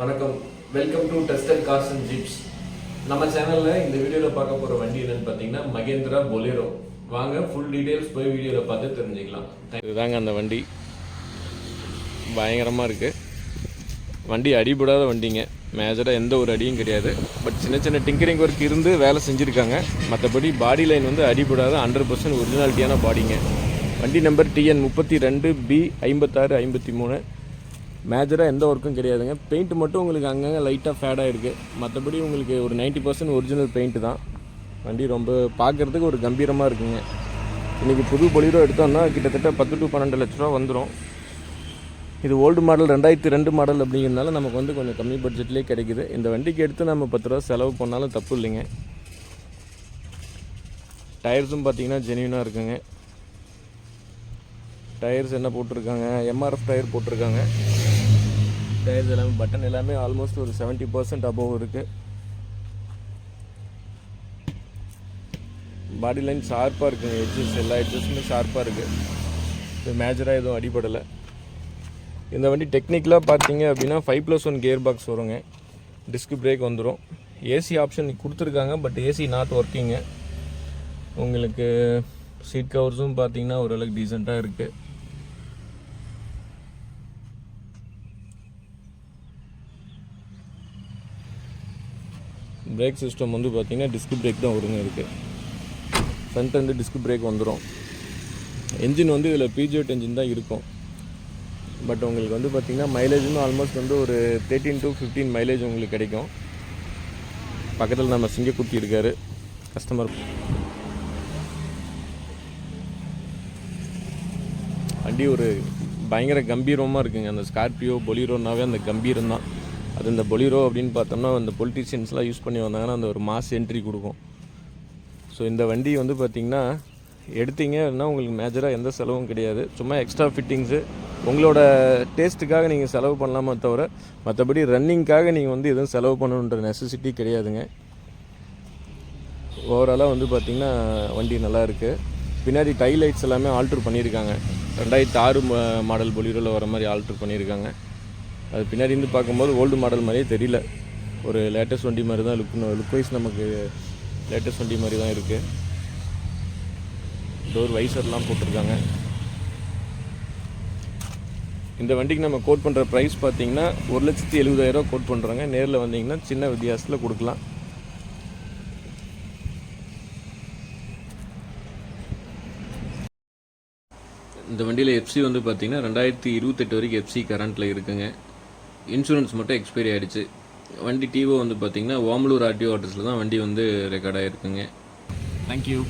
வணக்கம். Welcome to tested cars and jeeps நம்ம சேனலில் இந்த வீடியோவில் பார்க்க போகிற வண்டி என்னன்னு பார்த்தீங்கன்னா மகேந்திரா பொலேரோ வாங்க ஃபுல் டீட்டெயில்ஸ் போய் வீடியோவில் பார்த்து தெரிஞ்சுக்கலாம். இதுதாங்க அந்த வண்டி. பயங்கரமாக இருக்குது வண்டி அடிபடாத வண்டிங்க. மேஜராக எந்த ஒரு அடியும் கிடையாது. பட் சின்ன சின்ன டிங்கரிங் ஒர்க் இருந்து வேலை செஞ்சுருக்காங்க. மற்றபடி பாடி லைன் வந்து அடிபடாத ஹண்ட்ரட் பர்சன்ட் ஒரிஜினாலிட்டியான பாடிங்க வண்டி நம்பர் டிஎன் முப்பத்தி ரெண்டு பி ஐம்பத்தாறு ஐம்பத்தி மூணு. மேஜராக எந்த ஒர்க்கும் கிடையாதுங்க. பெயிண்ட் மட்டும் உங்களுக்கு அங்கங்கே லைட்டாக ஃபேடாக இருக்குது மற்றபடி உங்களுக்கு ஒரு 90% பர்சன்ட் ஒரிஜினல் பெயிண்ட்டு தான். வண்டி ரொம்ப பார்க்குறதுக்கு ஒரு கம்பீரமாக இருக்குங்க. இன்றைக்கி புது பொலிரோ எடுத்தோம்னா கிட்டத்தட்ட பத்து டு பன்னெண்டு லட்ச ரூபா வந்துடும் இது ஓல்டு மாடல் ரெண்டாயிரத்தி ரெண்டு மாடல் அப்படிங்கிறதுனால நமக்கு வந்து கொஞ்சம் கம்மி பட்ஜெட்லேயே கிடைக்குது. இந்த வண்டிக்கு எடுத்து நம்ம பத்து ரூபா செலவு பண்ணாலும் தப்பு இல்லைங்க. டயர்ஸும் பார்த்தீங்கன்னா ஜென்யூனாக இருக்குங்க. டயர்ஸ் என்ன போட்டிருக்காங்க? எம்ஆர்எஃப் டயர் போட்டிருக்காங்க. டயர்ஸ் எல்லாமே பட்டன் எல்லாமே ஆல்மோஸ்ட் ஒரு செவன்ட்டி பர்சன்ட் அபோவ் இருக்குது பாடி லைன் ஷார்ப்பாக இருக்குங்க எட்ஜஸ் எல்லா எட்ஜஸுமே ஷார்ப்பாக இருக்குது இது மேஜராக எதுவும் அடிபடலை. இந்த வண்டி டெக்னிக்கலாக பார்த்தீங்க அப்படின்னா five plus one gear box வருங்க டிஸ்க் பிரேக் வந்துடும் ஏசி ஆப்ஷன் கொடுத்துருக்காங்க பட் ஏசி நாட் ஒர்க்கிங்கு உங்களுக்கு சீட் கவர்ஸும் பார்த்தீங்கன்னா ஓரளவுக்கு டீசெண்டாக இருக்குது பிரேக் சிஸ்டம் வந்து பார்த்தீங்கன்னா டிஸ்க் பிரேக் தான் ஒருங்க இருக்குது ஃப்ரண்ட் டிஸ்க் பிரேக் வந்துடும் என்ஜின் வந்து இதில் பிஜிஎட் என்ஜின் தான் இருக்கும். பட் உங்களுக்கு வந்து பார்த்திங்கன்னா மைலேஜும் ஆல்மோஸ்ட் வந்து ஒரு தேர்ட்டீன் டு ஃபிஃப்டீன் மைலேஜ் உங்களுக்கு கிடைக்கும். பக்கத்தில் நம்ம சிங்கக்குட்டி இருக்கார். கஸ்டமர் வண்டி ஒரு பயங்கர கம்பீரமாக இருக்குங்க. அந்த ஸ்கார்பியோ பொலிரோனாவே அந்த கம்பீரம் தான். அது இந்த பொலிரோ அப்படின்னு பார்த்தோம்னா அந்த பொலிட்டீஷியன்ஸ்லாம் யூஸ் பண்ணி வந்தாங்கன்னா அந்த ஒரு மாஸ் என்ட்ரி கொடுக்கும். ஸோ இந்த வண்டி வந்து பார்த்திங்கன்னா எடுத்தீங்க அப்படின்னா உங்களுக்கு மேஜராக எந்த செலவும் கிடையாது. சும்மா எக்ஸ்ட்ரா ஃபிட்டிங்ஸு உங்களோட டேஸ்ட்டுக்காக நீங்கள் செலவு பண்ணலாமே தவிர மற்றபடி ரன்னிங்க்காக நீங்கள் வந்து எதுவும் செலவு பண்ணணுன்ற நெசசிட்டி கிடையாதுங்க. ஓவராலாக வந்து பார்த்திங்கன்னா வண்டி நல்லா இருக்குது பின்னாடி டைலைட்ஸ் எல்லாமே ஆல்ட்ரு பண்ணியிருக்காங்க. ரெண்டாயிரத்தி ஆறு மாடல் பொலிரோவில் வர மாதிரி ஆல்ட்ரு பண்ணியிருக்காங்க. அது பின்னாடி இருந்து பார்க்கும்போது ஓல்டு மாடல் மாதிரியே தெரியல. ஒரு லேட்டஸ்ட் வண்டி மாதிரி தான் லுக் லுக் வைஸ் நமக்கு லேட்டஸ்ட் வண்டி மாதிரி தான் இருக்குது டோர் வைசர்லாம் போட்டிருக்காங்க. இந்த வண்டிக்கு நம்ம கோட் பண்ணுற ப்ரைஸ் பார்த்தீங்கன்னா ஒரு லட்சத்தி எழுபதாயிரம் கோட் பண்ணுறாங்க நேரில் வந்தீங்கன்னா சின்ன வித்தியாசத்தில் கொடுக்கலாம். இந்த வண்டியில் எஃப்சி வந்து பார்த்தீங்கன்னா ரெண்டாயிரத்தி இருபத்தெட்டு வரைக்கும் எஃப்சி கரண்ட்டில் இருக்குங்க. இன்சூரன்ஸ் மட்டும் எக்ஸ்பைரி ஆகிடுச்சு வண்டி டிவோ வந்து பார்த்தீங்கன்னா ஓமலூர் ஆர்டிஓ ஆர்டர்ஸில் தான் வண்டி வந்து ரெக்கார்ட் ஆகிருக்குங்க தேங்க்யூ